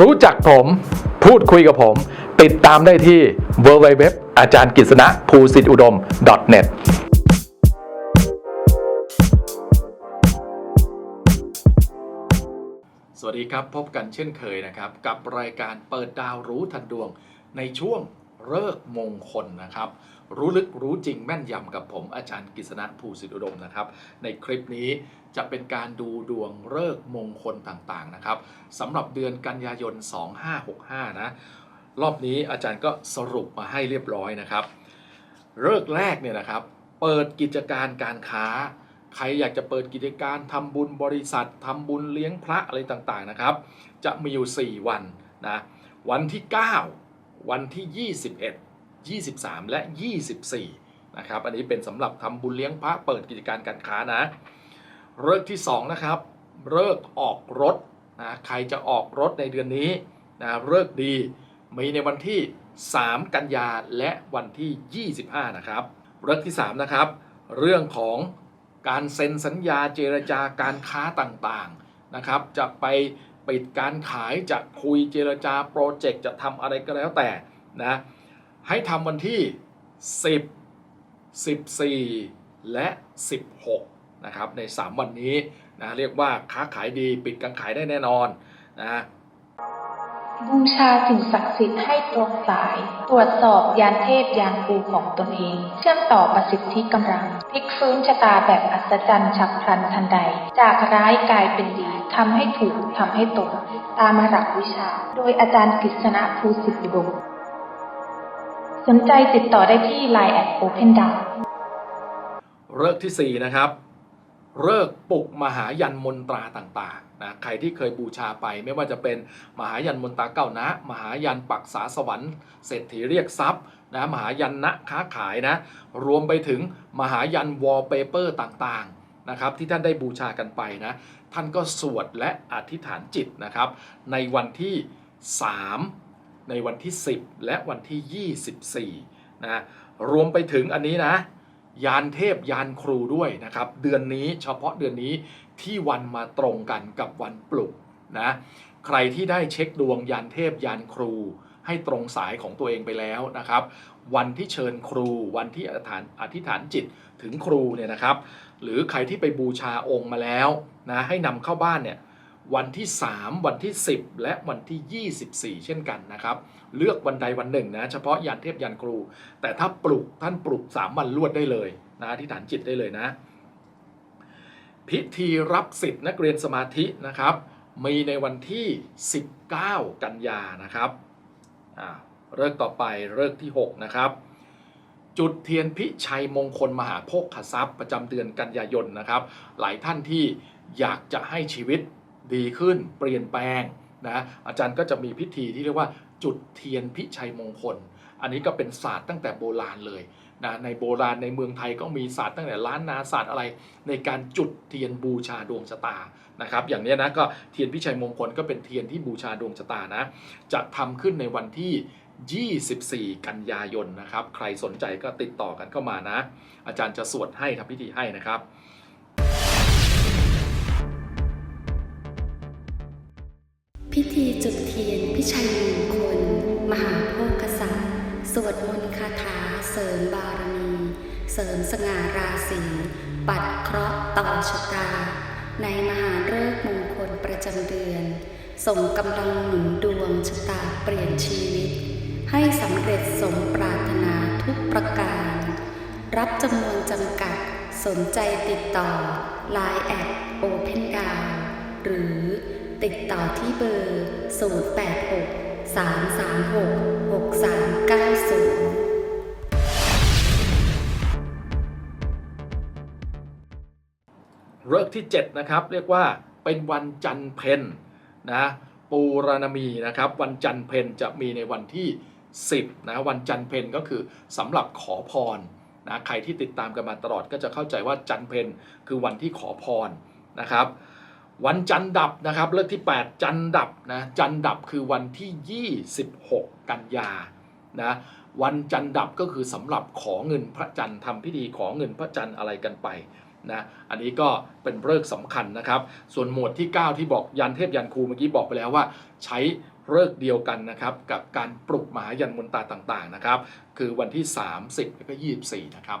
รู้จักผม พูดคุยกับผม ติดตามได้ที่ www อาจารย์กิษณะภูสิทธิอุดม .net สวัสดีครับ พบกันเช่นเคยนะครับ กับรายการเปิดดาวรู้ทันดวงในช่วง เลิกษ์มงคลนะครับ รู้ลึกรู้จริงแม่นยำกับผมอาจารย์กฤษณะภูสิทธิอุดมนะครับ ในคลิปนี้จะเป็นการดูดวงเลิกษ์มงคลต่างๆนะครับสำหรับเดือนกันยายน 2565 นะรอบนี้อาจารย์ก็สรุปมาให้เรียบร้อยนะครับเลิกษ์แรกเนี่ยนะครับ เปิดกิจการการค้า ใครอยากจะเปิดกิจการทำบุญบริษัททำบุญเลี้ยงพระอะไรต่างๆนะครับ จะมีอยู่ 4 วันนะวันที่ 9 วันที่ 21 23 และ 24 นะครับ อันนี้เป็นสำหรับทำบุญเลี้ยงพระเปิดกิจการการค้านะเลิกที่ 2 นะครับเลิกออกรถนะใครจะออกรถในเดือนนี้นะเลิกดีมีในวันที่ 3 กันยาและวันที่ 25 นะครับเลิกที่ 3 นะครับ เรื่องของการเซ็นสัญญาเจรจาการค้าต่างๆนะครับ จะไป ปิดการขายจะคุยเจรจาโปรเจกต์จะทำอะไรก็แล้วแต่นะให้ทำวันที่ 10 14 และ 16นะครับใน 3 วันนี้นะเรียกว่าค้าขายดีปิดการขายได้แน่นอนนะบูชาสิ่งศักดิ์สิทธิ์ให้ตรงสาย ตรวจสอบยานเทพยานครูของตนเอง เชื่อมต่อประสิทธิกำลังพลิกฟื้นชะตาแบบอัศจรรย์ฉับพลันทันใด จากร้ายกลายเป็นดี ทำให้ถูกทำให้ตรงตามหลักวิชา โดยอาจารย์กฤษณะภูสิทธิอุดมสนใจติดต่อได้ที่ Line แอด Open d o w เลิกษ์ที่ 4 นะครับเลิกปลุกมหายันมนตราต่างๆนะใครที่เคยบูชาไปไม่ว่าจะเป็นมหายันมนตราเก้านะ มหายันปักษาสวรรค์เศรษฐีเรียกทรัพย์นะมหายันนะค้าขายนะ รวมไปถึงมหายันวอลเปเปอร์ต่างๆ นะครับที่ท่านได้บูชากันไปนะท่านก็สวดและอธิษฐานจิตนะครับ ในวันที่ 3 ในวันที่ 10 และวันที่ 24นะรวมไปถึงอันนี้นะยานเทพยานครูด้วยนะครับ เดือนนี้เฉพาะเดือนนี้ที่วันมาตรงกันกับวันปลุกนะใครที่ได้เช็คดวงยานเทพยานครู ให้ตรงสายของตัวเองไปแล้วนะครับ วันที่เชิญครู วันที่อธิษฐานอธิษฐานจิตถึงครูเนี่ยนะครับ หรือใครที่ไปบูชาองค์มาแล้วนะให้นำเข้าบ้านเนี่ยวันที่ 3 วันที่ 10 และวันที่ 24 เช่นกันนะครับ เลือกวันใดวันหนึ่งนะเฉพาะยานเทพยานครู แต่ถ้าปลุกท่านปลุก 3 วันรวดได้เลยนะอธิษฐานจิตได้เลยนะ พิธีรับสิทธิ์นักเรียนสมาธินะครับ มีในวันที่ 19 กันยานะครับ เลิกต่อไปเลิกที่ 6 นะครับ จุดเทียนพิชัยมงคลมหาโภคทรัพย์ ประจำเดือนกันยายนนะครับ หลายท่านที่อยากจะให้ชีวิตดีขึ้นเปลี่ยนแปลงนะอาจารย์ก็จะมีพิธีที่เรียกว่าจุดเทียนพิชัยมงคล อันนี้ก็เป็นศาสตร์ตั้งแต่โบราณเลยนะในโบราณในเมืองไทยก็มีศาสตร์ตั้งแต่ล้านนาศาสตร์อะไร ในการจุดเทียนบูชาดวงชะตา นะครับอย่างนี้นะก็เทียนพิชัยมงคลก็เป็นเทียนที่บูชาดวงชะตานะจะทำขึ้นในวันที่ 24 กันยายนนะครับ ใครสนใจก็ติดต่อกันเข้ามานะ อาจารย์จะสวดให้ทำพิธีให้นะครับพิธีจุดเทียนพิชัยมงคล มหาโภคศัตริย์ สวดมนต์คาถาเสริมบารมี เสริมสง่าราศีปัดเคราะห์ต่อชะตา ในมหาฤกษ์มงคลประจำเดือน ส่งกำลังหนุนดวงชะตาเปลี่ยนชีวิต ให้สำเร็จสมปรารถนาทุกประการ รับจำนวนจำกัดสนใจติดต่อ Line แอด Open d o w หรือติดต่อที่เบอร์ 086 336 6390 เลิกษ์ที่ 7 นะครับ เรียกว่าเป็นวันจันเพนนะปูรณมีนะครับ วันจันเพนจะมีในวันที่ 10นะวันจันเพนก็คือสำหรับขอพรนะใครที่ติดตามกันมาตลอดก็จะเข้าใจว่าจันเพนคือวันที่ขอพรนะครับ วันจันดับนะครับเลิกที่ 8 จันดับนะจันดับคือวันที่ 26 กันยานะวันจันดับก็คือสำหรับขอเงินพระจันทร์ทำพิธีขอเงินพระจันทร์อะไรกันไป นะอันนี้ก็เป็นเลิกษ์สำคัญนะครับ ส่วนหมวดที่ 9 ที่บอกยันเทพยันครูเมื่อกี้บอกไปแล้วว่า ใช้เลิกเดียวกันนะครับกับการปลุกมหายันมนตาต่างๆนะครับคือวันที่ 30 แล้วก็ 24 นะครับ